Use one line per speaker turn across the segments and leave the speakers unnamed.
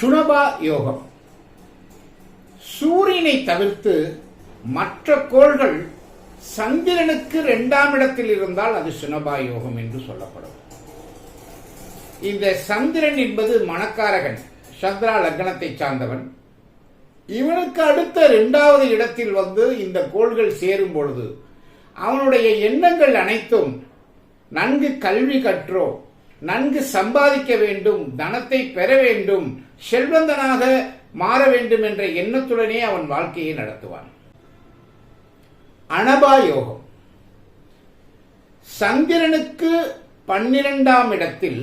சுனபா யோகம். சூரியனை தவிர்த்து மற்ற கோள்கள் சந்திரனுக்கு இரண்டாம் இடத்தில் இருந்தால் அது சுனபா யோகம் என்று சொல்லப்படும். இந்த சந்திரன் என்பது மணக்காரகன் சந்திரா லக்னத்தை சார்ந்தவன். இவனுக்கு அடுத்த இரண்டாவது இடத்தில் வந்து இந்த கோள்கள் சேரும் பொழுது அவனுடைய எண்ணங்கள் அனைத்தும் நன்கு கல்வி கற்றோ நன்கு சம்பாதிக்க வேண்டும் தனத்தை பெற வேண்டும் செல்வந்தனாக மாற வேண்டும் என்ற எண்ணத்துடனே அவன் வாழ்க்கையை நடத்துவான். அனபா யோகம். சந்திரனுக்கு பன்னிரெண்டாம் இடத்தில்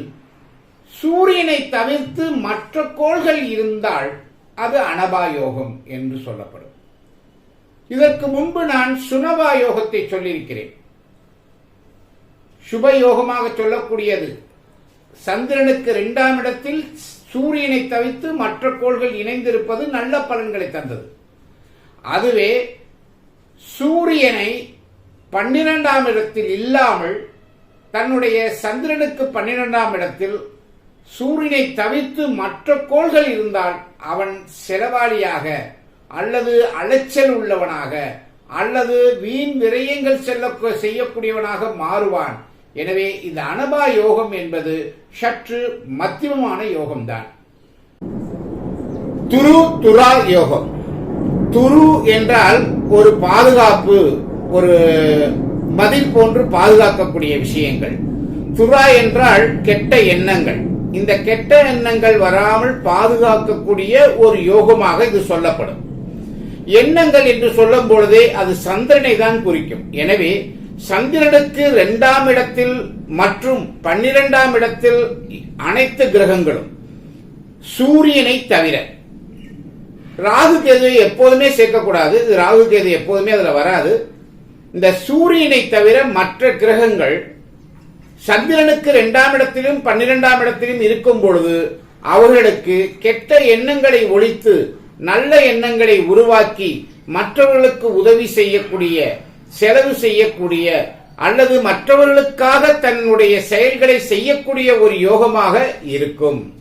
சூரியனை தவிர்த்து மற்ற கோள்கள் இருந்தால் அது அனபாயோகம் என்று சொல்லப்படும். இதற்கு முன்பு நான் சுனபா யோகத்தை சொல்லியிருக்கிறேன். சுபயோகமாக சொல்லக்கூடியது சந்திரனுக்கு இரண்டாம் இடத்தில் சூரியனை தவிர்த்து மற்ற கோள்கள் இணைந்திருப்பது நல்ல பலன்களை தந்தது. அதுவே சூரியனை பன்னிரெண்டாம் இடத்தில் இல்லாமல் தன்னுடைய சந்திரனுக்கு பன்னிரெண்டாம் இடத்தில் சூரியனை தவிர்த்து மற்ற கோள்கள் இருந்தால் அவன் செலவாளியாக அல்லது அலைச்சல் உள்ளவனாக அல்லது வீண் விரயங்கள் செல்ல செய்யக்கூடியவனாக மாறுவான். எனவே இந்த அனபா யோகம் என்பது சற்று மத்தியமான யோகம்தான். துரு துரா யோகம். துரு என்றால் ஒரு பாதுகாப்பு ஒரு மதில் போன்று பாதுகாக்கக்கூடிய விஷயங்கள். துரா என்றால் கெட்ட எண்ணங்கள். இந்த கெட்ட எண்ணங்கள் வராமல் பாதுகாக்கக்கூடிய ஒரு யோகமாக இது சொல்லப்படும். எண்ணங்கள் என்று சொல்லும் பொழுதே அது சந்திரனை தான் குறிக்கும். எனவே சந்திரனுக்கு இரண்டாம் இடத்தில் மற்றும் பன்னிரெண்டாம் இடத்தில் அனைத்து கிரகங்களும் சூரியனை தவிர. ராகு கேதுவை எப்போதுமே சேர்க்கக்கூடாது. இது ராகு கேது எப்போதுமே அதில் வராது. இந்த சூரியனை தவிர மற்ற கிரகங்கள் சந்திரனுக்கு இரண்டாம் இடத்திலும் பன்னிரெண்டாம் இடத்திலும் இருக்கும் பொழுது அவர்களுக்கு கெட்ட எண்ணங்களை ஒழித்து நல்ல எண்ணங்களை உருவாக்கி மற்றவர்களுக்கு உதவி செய்யக்கூடிய செலவு செய்யக்கூடிய அல்லது மற்றவர்களுக்காக தன்னுடைய செயல்களை செய்யக்கூடிய ஒரு யோகமாக இருக்கும்.